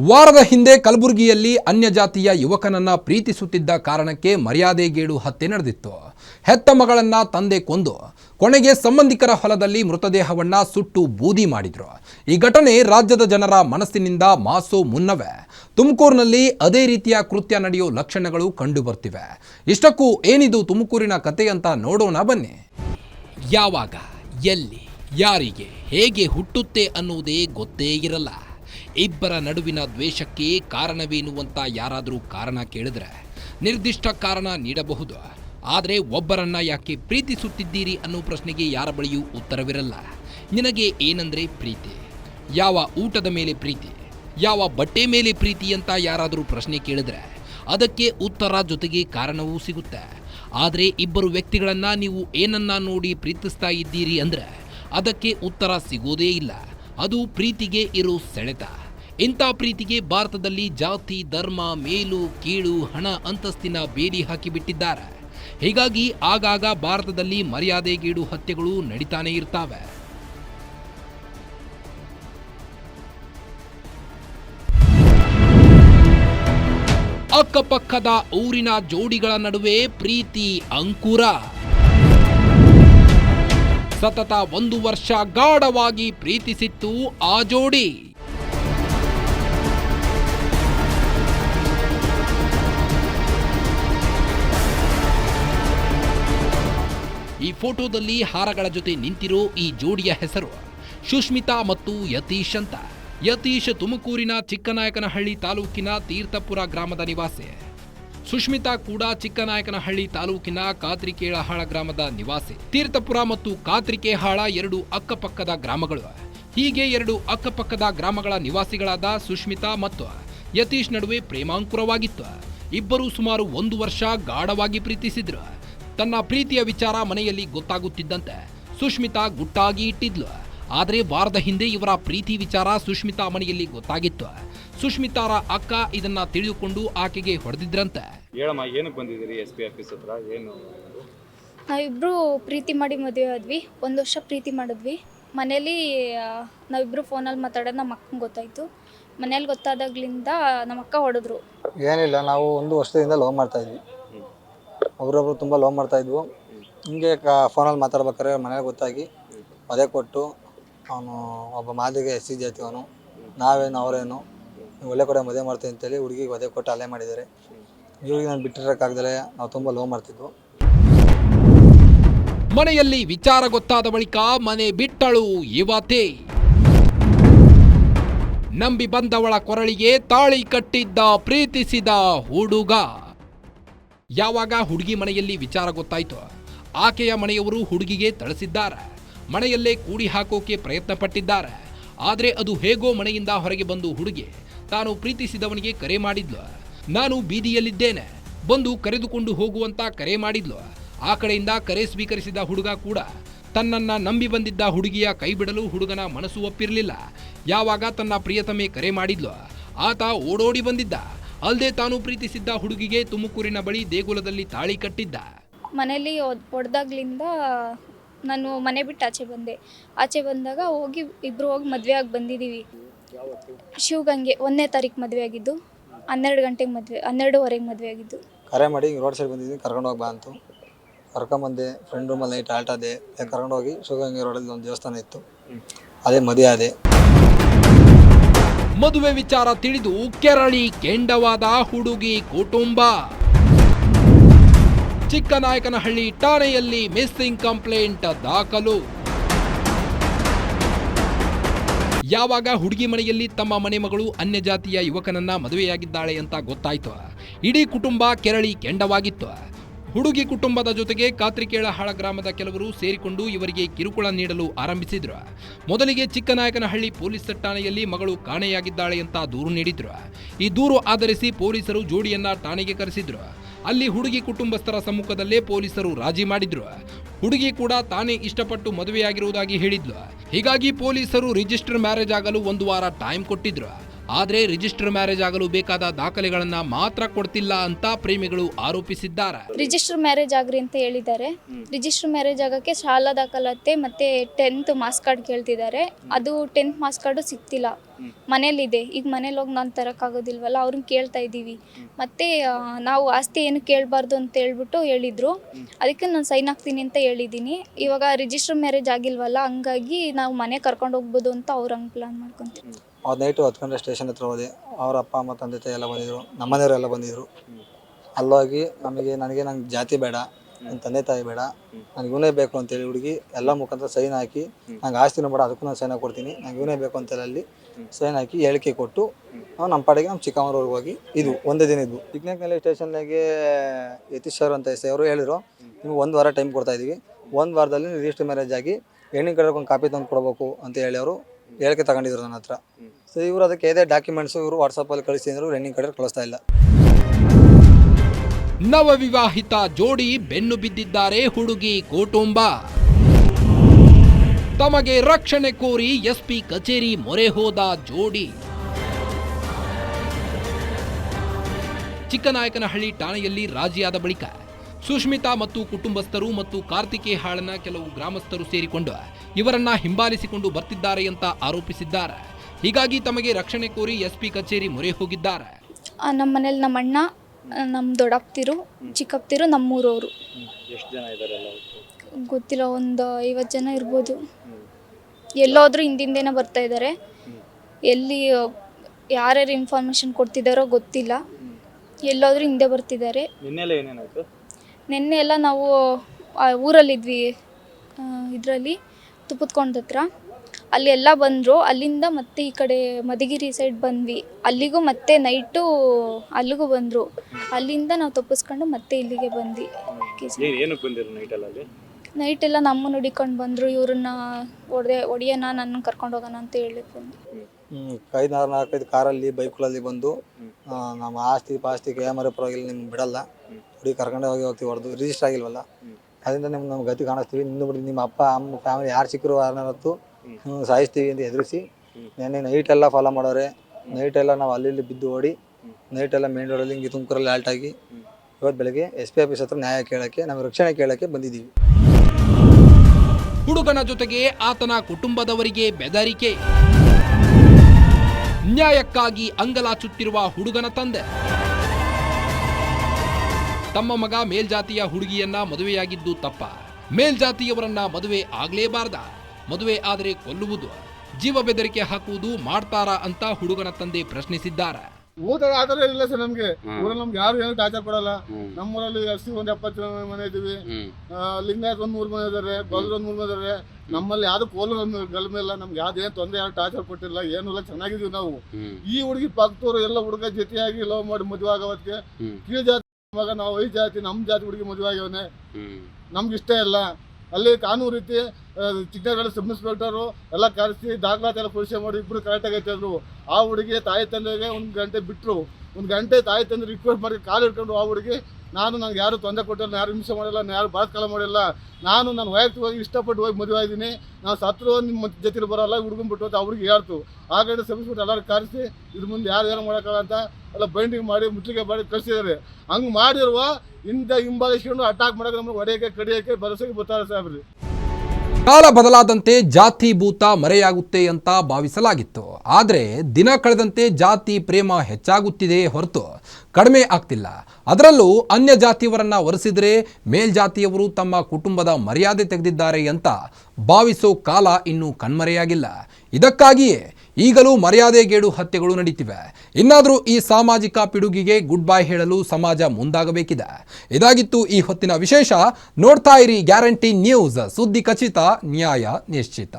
ವಾರದ ಹಿಂದೆ ಕಲಬುರಗಿಯಲ್ಲಿ ಅನ್ಯ ಜಾತಿಯ ಯುವಕನನ್ನ ಪ್ರೀತಿಸುತ್ತಿದ್ದ ಕಾರಣಕ್ಕೆ ಮರ್ಯಾದೆಗೇಡು ಹತ್ಯೆ ನಡೆದಿತ್ತು. ಹೆತ್ತ ಮಗಳನ್ನ ತಂದೆ ಕೊಂದು ಕೊನೆಗೆ ಸಂಬಂಧಿಕರ ಹೊಲದಲ್ಲಿ ಮೃತದೇಹವನ್ನ ಸುಟ್ಟು ಬೂದಿ ಮಾಡಿದ್ರು. ಈ ಘಟನೆ ರಾಜ್ಯದ ಜನರ ಮನಸ್ಸಿನಿಂದ ಮಾಸೋ ಮುನ್ನವೇ. ತುಮಕೂರಿನಲ್ಲಿ ಅದೇ ರೀತಿಯ ಕೃತ್ಯ ನಡೆಯೋ ಲಕ್ಷಣಗಳು ಕಂಡು ಬರ್ತಿವೆ ಇಷ್ಟಕ್ಕೂ ಏನಿದು ತುಮಕೂರಿನ ಕತೆ ಅಂತ ನೋಡೋಣ ಬನ್ನಿ. ಯಾವಾಗ, ಎಲ್ಲಿ, ಯಾರಿಗೆ, ಹೇಗೆ ಹುಟ್ಟುತ್ತೆ ಅನ್ನುವುದೇ ಗೊತ್ತೇ ಇರಲ್ಲ. ಇಬ್ಬರ ನಡುವಿನ ದ್ವೇಷಕ್ಕೆ ಕಾರಣವೇನು ಅಂತ ಯಾರಾದರೂ ಕಾರಣ ಕೇಳಿದ್ರೆ ನಿರ್ದಿಷ್ಟ ಕಾರಣ ನೀಡಬಹುದು. ಆದರೆ ಒಬ್ಬರನ್ನ ಯಾಕೆ ಪ್ರೀತಿಸುತ್ತಿದ್ದೀರಿ ಅನ್ನೋ ಪ್ರಶ್ನೆಗೆ ಯಾರ ಬಳಿಯೂ ಉತ್ತರವಿರಲ್ಲ. ನಿನಗೆ ಏನಂದ್ರೆ ಪ್ರೀತಿ? ಯಾವ ಊಟದ ಮೇಲೆ ಪ್ರೀತಿ? ಯಾವ ಬಟ್ಟೆ ಮೇಲೆ ಪ್ರೀತಿ ಅಂತ ಯಾರಾದರೂ ಪ್ರಶ್ನೆ ಕೇಳಿದ್ರೆ ಅದಕ್ಕೆ ಉತ್ತರ ಜೊತೆಗೆ ಕಾರಣವೂ ಸಿಗುತ್ತೆ. ಆದರೆ ಇಬ್ಬರು ವ್ಯಕ್ತಿಗಳನ್ನು ನೀವು ಏನನ್ನ ನೋಡಿ ಪ್ರೀತಿಸ್ತಾ ಇದ್ದೀರಿ ಅಂದ್ರೆ ಅದಕ್ಕೆ ಉತ್ತರ ಸಿಗೋದೇ ಇಲ್ಲ. ಅದು ಪ್ರೀತಿಗೆ ಇರೋ ಸೆಳೆತ. ಇಂಥ ಪ್ರೀತಿಗೆ ಭಾರತದಲ್ಲಿ ಜಾತಿ, ಧರ್ಮ, ಮೇಲು, ಕೀಳು, ಹಣ, ಅಂತಸ್ತಿನ ಬೇಲಿ ಹಾಕಿಬಿಟ್ಟಿದ್ದಾರೆ. ಹೀಗಾಗಿ ಆಗಾಗ ಭಾರತದಲ್ಲಿ ಮರ್ಯಾದೆಗೀಡು ಹತ್ಯೆಗಳು ನಡೀತಾನೆ ಇರ್ತಾವೆ. ಅಕ್ಕಪಕ್ಕದ ಊರಿನ ಜೋಡಿಗಳ ನಡುವೆ ಪ್ರೀತಿ ಅಂಕುರ. ಸತತ ಒಂದು ವರ್ಷ ಗಾಢವಾಗಿ ಪ್ರೀತಿಸಿತ್ತು ಆ ಜೋಡಿ. ಫೋಟೋದಲ್ಲಿ ಹಾರಗಳ ಜೊತೆ ನಿಂತಿರೋ ಈ ಜೋಡಿಯ ಹೆಸರು ಸುಷ್ಮಿತಾ ಮತ್ತು ಯತೀಶ್ ಅಂತ. ಯತೀಶ್ ತುಮಕೂರಿನ ಚಿಕ್ಕನಾಯಕನಹಳ್ಳಿ ತಾಲೂಕಿನ ತೀರ್ಥಪುರ ಗ್ರಾಮದ ನಿವಾಸಿ. ಸುಷ್ಮಿತಾ ಕೂಡ ಚಿಕ್ಕನಾಯಕನಹಳ್ಳಿ ತಾಲೂಕಿನ ಕಾತ್ರಿಕೇಳಹಾಳ ಗ್ರಾಮದ ನಿವಾಸಿ. ತೀರ್ಥಪುರ ಮತ್ತು ಕಾತ್ರಿಕೇಹಾಳ ಎರಡು ಅಕ್ಕಪಕ್ಕದ ಗ್ರಾಮಗಳು. ಹೀಗೆ ಎರಡು ಅಕ್ಕಪಕ್ಕದ ಗ್ರಾಮಗಳ ನಿವಾಸಿಗಳಾದ ಸುಷ್ಮಿತಾ ಮತ್ತು ಯತೀಶ್ ನಡುವೆ ಪ್ರೇಮಾಂಕುರವಾಗಿತ್ತು. ಇಬ್ಬರು ಸುಮಾರು ಒಂದು ವರ್ಷ ಗಾಢವಾಗಿ ಪ್ರೀತಿಸಿದ್ರು. ತನ್ನ ಪ್ರೀತಿಯ ವಿಚಾರ ಮನೆಯಲ್ಲಿ ಗೊತ್ತಾಗುತ್ತಿದ್ದಂತೆ ಸುಷ್ಮಿತಾ ಗುಟ್ಟಾಗಿ ಇಟ್ಟಿದ್ಲು. ಆದರೆ ವಾರದ ಹಿಂದೆ ಇವರ ಪ್ರೀತಿ ವಿಚಾರ ಸುಷ್ಮಿತಾ ಮನೆಯಲ್ಲಿ ಗೊತ್ತಾಗಿತ್ತು. ಸುಷ್ಮಿತಾರ ಅಕ್ಕ ಇದನ್ನ ತಿಳಿದುಕೊಂಡು ಆಕೆಗೆ ಹೊಡೆದಿದ್ರಂತೆ. ಹೇಳಮ್ಮ ಏನಕ್ಕೆ ಬಂದಿದ್ದೀರಿ ಎಸ್ ಪಿ ಆಫೀಸ್ ಹತ್ರ? ಏನು? ನಾವಿಬ್ಬರು ಪ್ರೀತಿ ಮಾಡಿ ಮದುವೆ ಆದ್ವಿ. ಒಂದು ವರ್ಷ ಪ್ರೀತಿ ಮಾಡಿದ್ವಿ. ಮನೇಲಿ ಆ, ನಾವಿಬ್ರು ಫೋನಲ್ಲಿ ಮಾತಾಡೋದು ನಮ್ಮ ಅಕ್ಕಂಗೆ ಗೊತ್ತಾಯ್ತು. ಮನೇಲಿ ಗೊತ್ತಾದಾಗ್ಲಿಂದ ನಮ್ಮ ಅಕ್ಕ ಹೊಡೆದ್ರು. ಏನಿಲ್ಲ ನಾವು ಒಂದು ವರ್ಷದಿಂದ ಲವ್ ಮಾಡ್ತಾ ಇದ್ವಿ. ಒಬ್ರೊಬ್ರು ತುಂಬ ಲವ್ ಮಾಡ್ತಾ ಇದ್ವು. ಹಿಂಗೆ ಕ ಫೋನಲ್ಲಿ ಮಾತಾಡ್ಬೇಕಾದ್ರೆ ಮನೇಲಿ ಗೊತ್ತಾಗಿ ಮದುವೆ ಕೊಟ್ಟು ಅವನು ಒಬ್ಬ ಮಾದಿಗೆ ಎಸ್ ಸಿ ಅವನು. ನಾವೇನು, ಅವರೇನು, ನೀವು ಒಳ್ಳೆ ಕಡೆ ಮದುವೆ ಮಾಡ್ತೀನಿ ಅಂತೇಳಿ ಹುಡುಗಿಗೆ ಮದುವೆ ಕೊಟ್ಟು ಅಲ್ಲೇ ಮಾಡಿದ್ದಾರೆ. ಇವ್ರಿಗೆ ನಾನು ಬಿಟ್ಟಿರೋಕ್ಕಾಗ್ದಲೆ ನಾವು ತುಂಬ ಲವ್ ಮಾಡ್ತಿದ್ವು. ಮನೆಯಲ್ಲಿ ವಿಚಾರ ಗೊತ್ತಾದ ಬಳಿಕ ಮನೆ ಬಿಟ್ಟಳು ಯುವತೆ. ನಂಬಿ ಬಂದವಳ ಕೊರಳಿಗೆ ತಾಳಿ ಕಟ್ಟಿದ್ದ, ಪ್ರೀತಿಸಿದ ಹುಡುಗ. ಯಾವಾಗ ಹುಡುಗಿ ಮನೆಯಲ್ಲಿ ವಿಚಾರ ಗೊತ್ತಾಯಿತು ಆಕೆಯ ಮನೆಯವರು ಹುಡುಗಿಗೆ ತಳಿಸಿದ್ದಾರೆ ಮನೆಯಲ್ಲೇ ಕೂಡಿ ಹಾಕೋಕೆ ಪ್ರಯತ್ನ ಪಟ್ಟಿದ್ದಾರೆ ಆದರೆ ಅದು ಹೇಗೋ ಮನೆಯಿಂದ ಹೊರಗೆ ಬಂದು ಹುಡುಗಿ ತಾನು ಪ್ರೀತಿಸಿದವನಿಗೆ ಕರೆ ಮಾಡಿದ್ಲು. ನಾನು ಬೀದಿಯಲ್ಲಿದ್ದೇನೆ. ಬಂದು ಕರೆದುಕೊಂಡು ಹೋಗುವಂತ ಕರೆ ಮಾಡಿದ್ಲು. ಆ ಕಡೆಯಿಂದ ಕರೆ ಸ್ವೀಕರಿಸಿದ ಹುಡುಗ ಕೂಡ ತನ್ನನ್ನ ನಂಬಿ ಬಂದಿದ್ದ ಹುಡುಗಿಯ ಕೈ ಬಿಡಲು ಹುಡುಗನ ಮನಸ್ಸು ಒಪ್ಪಿರಲಿಲ್ಲ. ಯಾವಾಗ ತನ್ನ ಪ್ರಿಯತಮೆ ಕರೆ ಮಾಡಿದ್ಲು, ಆತ ಓಡೋಡಿ ಬಂದಿದ್ದ. ಅಲ್ಲದೆ ತಾನು ಪ್ರೀತಿಸಿದ್ದ ಹುಡುಗಿಗೆ ತುಮಕೂರಿನ ಬಳಿ ದೇಗುಲದಲ್ಲಿ ತಾಳಿ ಕಟ್ಟಿದ್ದ. ಮನೇಲಿ ಹೊಡೆದಾಗ್ಲಿಂದ ನಾನು ಮನೆ ಬಿಟ್ಟು ಆಚೆ ಬಂದೆ. ಆಚೆ ಬಂದಾಗ ಹೋಗಿ ಇಬ್ರು ಹೋಗಿ ಮದುವೆ ಆಗಿ ಬಂದಿದ್ದೀವಿ ಶಿವಗಂಗೆ ಒಂದನೇ ತಾರೀಕು ಮದುವೆ ಆಗಿದ್ದು ಹನ್ನೆರಡು ಗಂಟೆಗೆ ಮದುವೆ ಹನ್ನೆರಡುವರೆಗೆ ಮದುವೆ ಆಗಿದ್ದು. ಕರೆ ಮಾಡಿ ರೋಡ್ ಸೈಡ್ ಬಂದಿದ್ದೀನಿ ಕರ್ಕೊಂಡು ಹೋಗಿ ಬಾ ಅಂತು. ಕರ್ಕೊಂಬಂದೆ ಫ್ರೆಂಡ್ ರೂಮಲ್ಲಿ ನೈಟ್ ಆಲ್ಟ್ ಆದೆ ಕರ್ಕೊಂಡು ಹೋಗಿ ಶಿವಗಂಗೆ ರೋಡಲ್ಲಿ ಒಂದು ದೇವಸ್ಥಾನ ಇತ್ತು. ಅದೇ ಮದುವೆ ಆದೆ. ಮದುವೆ ವಿಚಾರ ತಿಳಿದು ಕೆರಳಿ ಕೆಂಡವಾದ ಹುಡುಗಿ ಕುಟುಂಬ. ಚಿಕ್ಕನಾಯಕನಹಳ್ಳಿ ಠಾಣೆಯಲ್ಲಿ ಮಿಸ್ಸಿಂಗ್ ಕಂಪ್ಲೇಂಟ್ ದಾಖಲು. ಯಾವಾಗ ಹುಡುಗಿ ಮನೆಯಲ್ಲಿ ತಮ್ಮ ಮನೆ ಮಗಳು ಅನ್ಯ ಜಾತಿಯ ಯುವಕನನ್ನ ಮದುವೆಯಾಗಿದ್ದಾಳೆ ಅಂತ ಗೊತ್ತಾಯ್ತು. ಇಡೀ ಕುಟುಂಬ ಕೆರಳಿ ಕೆಂಡವಾಗಿತ್ತು. ಹುಡುಗಿ ಕುಟುಂಬದ ಜೊತೆಗೆ ಕಾತ್ರಿಕೇಳಹಾಳ ಗ್ರಾಮದ ಕೆಲವರು ಸೇರಿಕೊಂಡು ಇವರಿಗೆ ಕಿರುಕುಳ ನೀಡಲು ಆರಂಭಿಸಿದ್ರು. ಮೊದಲಿಗೆ ಚಿಕ್ಕನಾಯಕನಹಳ್ಳಿ ಪೊಲೀಸ್ ಠಾಣೆಯಲ್ಲಿ ಮಗಳು ಕಾಣೆಯಾಗಿದ್ದಾಳೆ ಅಂತ ದೂರು ನೀಡಿದ್ರು. ಈ ದೂರು ಆಧರಿಸಿ ಪೊಲೀಸರು ಜೋಡಿಯನ್ನ ಠಾಣೆಗೆ ಕರೆಸಿದ್ರು. ಅಲ್ಲಿ ಹುಡುಗಿ ಕುಟುಂಬಸ್ಥರ ಸಮ್ಮುಖದಲ್ಲೇ ಪೊಲೀಸರು ರಾಜಿ ಮಾಡಿದ್ರು. ಹುಡುಗಿ ಕೂಡ ತಾನೇ ಇಷ್ಟಪಟ್ಟು ಮದುವೆಯಾಗಿರುವುದಾಗಿ ಹೇಳಿದ್ಲು. ಹೀಗಾಗಿ ಪೊಲೀಸರು ರಿಜಿಸ್ಟರ್ ಮ್ಯಾರೇಜ್ ಆಗಲು ಒಂದು ವಾರ ಟೈಮ್ ಕೊಟ್ಟಿದ್ರು. ಆದರೆ ರಿಜಿಸ್ಟರ್ ಮ್ಯಾರೇಜ್ ಆಗಲು ಬೇಕಾದ ದಾಖಲೆಗಳನ್ನ ಮಾತ್ರ ಕೊಡ್ತಿಲ್ಲ ಅಂತ ಪ್ರೇಮಿಗಳು ಆರೋಪಿಸಿದ್ದಾರೆ. ರಿಜಿಸ್ಟರ್ ಮ್ಯಾರೇಜ್ ಆಗ್ರಿ ಅಂತ ಹೇಳಿದ್ದಾರೆ. ರಿಜಿಸ್ಟರ್ ಮ್ಯಾರೇಜ್ ಆಗಕ್ಕೆ ಶಾಲಾ ದಾಖಲಾತಿ ಮತ್ತೆ ಟೆಂತ್ ಮಾಸ್ ಕಾರ್ಡ್ ಕೇಳ್ತಿದ್ದಾರೆ. ಅದು ಟೆಂತ್ ಮಾಸ್ ಕಾರ್ಡು ಸಿಗ್ತಿಲ್ಲ ಮನೇಲಿದೆ. ಈಗ ಮನೇಲಿ ಹೋಗಿ ನಾನು ತರೋಕ್ಕಾಗೋದಿಲ್ವಲ್ಲ ಅವ್ರನ್ನ ಕೇಳ್ತಾ ಇದ್ದೀವಿ. ಮತ್ತೆ ನಾವು ಆಸ್ತಿ ಏನು ಕೇಳಬಾರ್ದು ಅಂತ ಹೇಳ್ಬಿಟ್ಟು ಹೇಳಿದ್ರು. ಅದಕ್ಕೆ ನಾನು ಸೈನ್ ಹಾಕ್ತೀನಿ ಅಂತ ಹೇಳಿದ್ದೀನಿ. ಇವಾಗ ರಿಜಿಸ್ಟರ್ ಮ್ಯಾರೇಜ್ ಆಗಿಲ್ವಲ್ಲ ಹಂಗಾಗಿ ನಾವು ಮನೆ ಕರ್ಕೊಂಡು ಹೋಗ್ಬೋದು ಅಂತ ಅವ್ರು ಹಂಗೆ ಪ್ಲಾನ್ ಮಾಡ್ಕೊತೀವಿ ಅವ್ರು ನೈಟು ಹತ್ತು ಗಂಟೆ ಸ್ಟೇಷನ್ ಹತ್ರ ಹೋದೆ. ಅವ್ರ ಅಪ್ಪ, ಅಮ್ಮ, ತಂದೆ, ತಾಯಿ ಎಲ್ಲ ಬಂದಿದ್ರು. ನಮ್ಮನೆಯವರೆಲ್ಲ ಬಂದಿದ್ರು. ಅಲ್ಲೋಗಿ ನಮಗೆ, ನನಗೆ ನಂಗೆ ಜಾತಿ ಬೇಡ, ನನ್ನ ತಂದೆ ತಾಯಿ ಬೇಡ ನನಗೆ ಇವನೇ ಬೇಕು ಅಂತೇಳಿ ಹುಡುಗಿ ಎಲ್ಲ ಮುಖಾಂತರ ಸೈನ್ ಹಾಕಿ, ನಂಗೆ ಆಸ್ತಿನೂ ಬೇಡ, ಅದಕ್ಕೂ ನಾನು ಸೈನ್ ಕೊಡ್ತೀನಿ. ನಂಗೆ ಇವನೇ ಬೇಕು ಅಂತೇಳಿ ಅಲ್ಲಿ ಸೈನ್ ಹಾಕಿ ಹೇಳಿಕೆ ಕೊಟ್ಟು ನಾವು ನಮ್ಮ ಪಾಡಿಗೆ ನಮ್ಮ ಚಿಕ್ಕಮ್ಮರವ್ರಿಗೆ ಹೋಗಿ ಇದು ಒಂದೇ ದಿನ ಇದ್ವು. ಚಿಕ್ಕನಕಲ್ಲಿ ಸ್ಟೇಷನ್ಗೆ ಯತೀಶ್ ಸರ್ ಅಂತ ಎಸ್ ಅವರು ಹೇಳಿದರು. ನಿಮ್ಗೆ ಒಂದು ವಾರ ಟೈಮ್ ಕೊಡ್ತಾ ಇದ್ದೀವಿ. ಒಂದು ವಾರದಲ್ಲಿ ರಿಜಿಸ್ಟರ್ ಮ್ಯಾರೇಜ್ ಆಗಿ ಹೆಣ್ಣಿನ ಕಡೆ ಒಂದು ಕಾಪಿ ತಂದು ಕೊಡಬೇಕು ಅಂತ ಹೇಳಿ ಅವರು ಹೇಳಿಕೆ ತಗೊಂಡಿದ್ರು ನನ್ನ ಹತ್ರ. ಸೊ ಇವರು ಅದಕ್ಕೆ ಏದೇ ಡಾಕ್ಯುಮೆಂಟ್ಸ್ ಇವರು ವಾಟ್ಸಪ್ಪಲ್ಲಿ ಕಳಿಸಿ ಅಂದರು ರನ್ನಿಂಗ್ ಕಡೆ ಕಳಿಸ್ತಾ ಇಲ್ಲ. ನವವಿವಾಹಿತ ಜೋಡಿ ಬೆನ್ನು ಬಿದ್ದಿದ್ದಾರೆ ಹುಡುಗಿ ಕುಟುಂಬ. ತಮಗೆ ರಕ್ಷಣೆ ಕೋರಿ ಎಸ್ಪಿ ಕಚೇರಿ ಮೊರೆ ಹೋದ ಜೋಡಿ. ಚಿಕ್ಕನಾಯಕನಹಳ್ಳಿ ಠಾಣೆಯಲ್ಲಿ ರಾಜಿಯಾದ ಬಳಿಕ ಸುಷ್ಮಿತಾ ಮತ್ತು ಕುಟುಂಬಸ್ಥರು ಮತ್ತು ಕಾರ್ತಿಕೇಯ ಹಾಳನ ಕೆಲವು ಗ್ರಾಮಸ್ಥರು ಸೇರಿಕೊಂಡು ಇವರನ್ನ ಹಿಂಬಾಲಿಸಿಕೊಂಡು ಬರ್ತಿದ್ದಾರೆ ಅಂತ ಆರೋಪಿಸಿದ್ದಾರೆ. ಹೀಗಾಗಿ ತಮಗೆ ರಕ್ಷಣೆ ಕೋರಿ ಎಸ್ಪಿ ಕಚೇರಿ ಮೊರೆ ಹೋಗಿದ್ದಾರೆ. ನಮ್ಮ ಮನೇಲಿ ನಮ್ಮ ಅಣ್ಣ ನಮ್ಮ ದೊಡ್ಡಪ್ತಿರು ಚಿಕ್ಕಪ್ತಿರು ನಮ್ಮೂರವರು. ಎಷ್ಟು ಜನ ಇದ್ದಾರೆ ಗೊತ್ತಿಲ್ಲ ಒಂದು ಐವತ್ತು ಜನ ಇರ್ಬೋದು. ಎಲ್ಲೋದ್ರೂ ಹಿಂದಿಂದೇನೆ ಬರ್ತಾ ಇದ್ದಾರೆ ಎಲ್ಲಿ ಯಾರ್ಯಾರು ಇನ್ಫಾರ್ಮೇಷನ್ ಕೊಡ್ತಿದ್ದಾರೋ ಗೊತ್ತಿಲ್ಲ. ಎಲ್ಲೋದ್ರೂ ಹಿಂದೆ ಬರ್ತಿದ್ದಾರೆ. ನಿನ್ನೆಲ್ಲ ಏನೇನಾಯ್ತು? ನಿನ್ನೆ ಎಲ್ಲ ನಾವು ಆ, ಊರಲ್ಲಿದ್ವಿ. ಇದರಲ್ಲಿ ತುಪ್ಪತ್ಕೊಂಡತ್ರ ಅಲ್ಲಿ ಎಲ್ಲ ಬಂದರು. ಅಲ್ಲಿಂದ ಮತ್ತೆ ಈ ಕಡೆ ಮಧುಗಿರಿ ಸೈಡ್ ಬಂದ್ವಿ. ಅಲ್ಲಿಗೂ ಮತ್ತೆ ನೈಟು ಅಲ್ಲಿಗೂ ಬಂದರು. ಅಲ್ಲಿಂದ ನಾವು ತಪ್ಪಿಸ್ಕೊಂಡು ಮತ್ತೆ ಇಲ್ಲಿಗೆ ಬಂದ್ವಿ. ನೈಟ್ ಏನಕ್ಕೆ ನಮ್ಮ ನೈಟಲ್ಲಿ ಅಲ್ಲಿ ನೈಟೆಲ್ಲ ನಮ್ಮನ್ನು ಹುಡಿಕೊಂಡು ಬಂದರು. ಇವ್ರನ್ನ ಒಡೆ ಹೊಡಿಯೋಣ ನನ್ನ ಕರ್ಕೊಂಡು ಹೋಗೋಣ ಅಂತ ಹೇಳಕ್ಕೆ ಬಂದು ಐದು ನಾಲ್ಕು ನಾಲ್ಕೈದು ಕಾರಲ್ಲಿ ಬೈಕ್ಗಳಲ್ಲಿ ಬಂದು ಆ, ನಮ್ಮ ಆಸ್ತಿ ಪಾಸ್ತಿ ಕ್ಯಾಮರಾ ಪರವಾಗಿಲ್ಲ ನಿಮ್ಗೆ ಬಿಡಲ್ಲ. ಹುಡುಗಿ ಕರ್ಕೊಂಡೇ ಹೋಗಿ ಹೋಗ್ತೀವಿ ಹೊಡೆದು ರಿಜಿಸ್ಟರ್ ಆಗಿಲ್ವಲ್ಲ? ಅದರಿಂದ ನಿಮ್ಗೆ ನಮ್ಗೆ ಗತಿ ಕಾಣಿಸ್ತೀವಿ. ನಿನ್ನ ಬಿಡಿ ನಿಮ್ಮ ಅಪ್ಪ ಅಮ್ಮ ಫ್ಯಾಮಿಲಿ ಯಾರು ಸಿಕ್ಕರು ಯಾರನ್ನತ್ತು ಸಾಯಿಸ್ತೀವಿ ಅಂತ ಎದುರಿಸಿ ನೆನ್ನೆ ನೈಟ್ ಎಲ್ಲ ಫಾಲೋ ಮಾಡೋರೆ. ನೈಟ್ ಎಲ್ಲ ನಾವು ಅಲ್ಲಿ ಬಿದ್ದು ಓಡಿ ನೈಟ್ ಎಲ್ಲ ಮೇನ್ ರೋಡಲ್ಲಿ ಹಿಂಗೆ ತುಮಕೂರಲ್ಲಿ ಆಲ್ಟ್ ಆಗಿ ಇವತ್ತು ಬೆಳಗ್ಗೆ ಎಸ್ ಪಿ ಆಫೀಸ್ ಹತ್ರ ನ್ಯಾಯ ಕೇಳೋಕ್ಕೆ, ನಾವು ರಕ್ಷಣೆ ಕೇಳೋಕ್ಕೆ ಬಂದಿದ್ದೀವಿ. ಹುಡುಗನ ಜೊತೆಗೆ ಆತನ ಕುಟುಂಬದವರಿಗೆ ಬೆದರಿಕೆ. ನ್ಯಾಯಕ್ಕಾಗಿ ಅಂಗಲಾಚುತ್ತಿರುವ ಹುಡುಗನ ತಂದೆ. ತಮ್ಮ ಮಗ ಮೇಲ್ಜಾತಿಯ ಹುಡುಗಿಯನ್ನ ಮದುವೆಯಾಗಿದ್ದು ತಪ್ಪ. ಮೇಲ್ಜಾತಿಯವರನ್ನ ಮದುವೆ ಆಗ್ಲೇಬಾರ್ದ. ಮದುವೆ ಆದರೆ ಕೊಲ್ಲುವುದು ಜೀವ ಬೆದರಿಕೆ ಹಾಕುವುದು ಮಾಡ್ತಾರಾ ಅಂತ ಹುಡುಗನ ತಂದೆ ಪ್ರಶ್ನಿಸಿದ್ದಾರೆ. ಊಟ ಆ ಥರ ಇಲ್ಲ ಸರ್ ನಮ್ಗೆ. ಊರಲ್ಲಿ ನಮ್ಗೆ ಯಾರು ಏನು ಟಾರ್ಚರ್ ಕೊಡಲ್ಲ. ನಮ್ಮೂರಲ್ಲಿ ಎಸ್ ಒಂದ್ ಎಪ್ಪತ್ತು ಜನ ಮನೆ ಇದೀವಿ ಲಿಂಗಾಯತ್ ಒಂದ್ ಮೂರ್ ಮನೆ ಇದಾರೆ ಬಲ್ರ ಒಂದ್ ಮೂರ್ ಮನೆ ಇದಾರೆ ನಮ್ಮಲ್ಲಿ ಯಾವ್ದು ಕೋಲು ಗಲ್ಮೆ ಇಲ್ಲ ನಮ್ಗೆ ಯಾವ್ದು ಏನು ತೊಂದರೆ ಯಾರು ಟಾಚರ್ ಕೊಟ್ಟಿಲ್ಲ ಏನು ಇಲ್ಲ ಚೆನ್ನಾಗಿದೀವಿ ನಾವು. ಈ ಹುಡುಗಿ ಪಕ್ಕದವ್ರು ಎಲ್ಲ ಹುಡುಗ ಜೊತೆಯಾಗಿ ಲವ್ ಮಾಡಿ ಮದುವೆ ಆಗೋವತ್ಗೆ ಕೀಳ್ ಜಾತಿ ಮಗ ನಾವು ಐದು ಜಾತಿ ನಮ್ಮ ಜಾತಿ ಹುಡುಗಿ ಮದುವೆ ಆಗ್ಯವನೆ. ನಮ್ಗೆ ಇಷ್ಟ ಇಲ್ಲ. ಅಲ್ಲಿ ಕಾನೂನು ರೀತಿ ಚಿಕ್ಕನಗರ ಸಬ್ ಇನ್ಸ್ಪೆಕ್ಟರು ಎಲ್ಲ ಕರೆಸಿ ದಾಖಲಾತಿ ಎಲ್ಲ ಮಾಡಿ ಇಬ್ಬರು ಕರೆಕ್ಟಾಗಿ ಐತಿದ್ರು ಆ ಹುಡುಗಿ ತಾಯಿ ತಂದೆಗೆ ಒಂದು ಗಂಟೆ ಬಿಟ್ಟರು ಒಂದು ಗಂಟೆ ತಾಯಿ ತಂದೆ ರಿಕ್ವೆಸ್ಟ್ ಮಾಡಿ ಕಾಲು ಇಟ್ಕೊಂಡು ಆ ಹುಡುಗಿ, ನಾನು ನನಗೆ ಯಾರು ತೊಂದರೆ ಕೊಟ್ಟಿಲ್ಲ ಯಾರು ಹಿಂಸೆ ಮಾಡಿಲ್ಲ, ನಾನು ಯಾರು ಬಾತ್ಕಾಲ ಮಾಡಿಲ್ಲ, ನಾನು ನಾನು ವೈಯಕ್ತಿಕವಾಗಿ ಇಷ್ಟಪಟ್ಟು ಹೋಗಿ ಮದುವೆ ಆಗಿದ್ದೀನಿ, ನಾನು ಸತ್ರು ನಿಮ್ಮ ಜೊತೆ ಬರೋಲ್ಲ, ಹುಡುಗನ್ ಬಿಟ್ಟು ಅಂತ ಅವ್ರಿಗೆ ಹೇಳ್ತು. ಆ ಕಡೆ ಇನ್ಸ್ಪೆಕ್ಟರ್ ಎಲ್ಲರೂ ಕರೆಸಿ, ಇದ್ರ ಮುಂದೆ ಯಾರು ಏನು ಮಾಡೋಕ್ಕಲ್ಲ ಅಂತ ಎಲ್ಲ ಬೈಂಡಿಂಗ್ ಮಾಡಿ, ಮುಚ್ಚಿಗೆ ಮಾಡಿ ಕಳಿಸಿದ್ದಾರೆ. ಹಂಗೆ ಮಾಡಿರುವ ಇಂದ ಹಿಂಬಾಲಿಸ್ಕೊಂಡು ಅಟ್ಯಾಕ್ ಮಾಡೋಕೆ ನಮ್ಗೆ ಒಡೆಯಕ್ಕೆ ಕಡಿಯಕ್ಕೆ ಭರವಸೆಗೆ ಬರ್ತಾರೆ ಸಾಹೇಬ್ರಿ. ಕಾಲ ಬದಲಾದಂತೆ ಜಾತಿ ಭೂತ ಮರೆಯಾಗುತ್ತೆ ಅಂತ ಭಾವಿಸಲಾಗಿತ್ತು. ಆದರೆ ದಿನ ಕಳೆದಂತೆ ಜಾತಿ ಪ್ರೇಮ ಹೆಚ್ಚಾಗುತ್ತಿದೆ ಹೊರತು ಕಡಿಮೆ ಆಗ್ತಿಲ್ಲ. ಅದರಲ್ಲೂ ಅನ್ಯ ಜಾತಿಯವರನ್ನು ಒರೆಸಿದರೆ ಮೇಲ್ಜಾತಿಯವರು ತಮ್ಮ ಕುಟುಂಬದ ಮರ್ಯಾದೆ ತೆಗೆದಿದ್ದಾರೆ ಅಂತ ಭಾವಿಸೋ ಕಾಲ ಇನ್ನೂ ಕಣ್ಮರೆಯಾಗಿಲ್ಲ. ಇದಕ್ಕಾಗಿಯೇ ಈಗಲೂ ಮರ್ಯಾದೆಗೇಡು ಹತ್ಯೆಗಳು ನಡೀತಿವೆ. ಇನ್ನಾದರೂ ಈ ಸಾಮಾಜಿಕ ಪಿಡುಗಿಗೆ ಗುಡ್ ಬೈ ಹೇಳಲು ಸಮಾಜ ಮುಂದಾಗಬೇಕಿದೆ. ಇದಾಗಿತ್ತು ಈ ಹೊತ್ತಿನ ವಿಶೇಷ. ನೋಡ್ತಾ ಇರಿ ಗ್ಯಾರಂಟಿ ನ್ಯೂಸ್. ಸುದ್ದಿ ಖಚಿತ, ನ್ಯಾಯ ನಿಶ್ಚಿತ.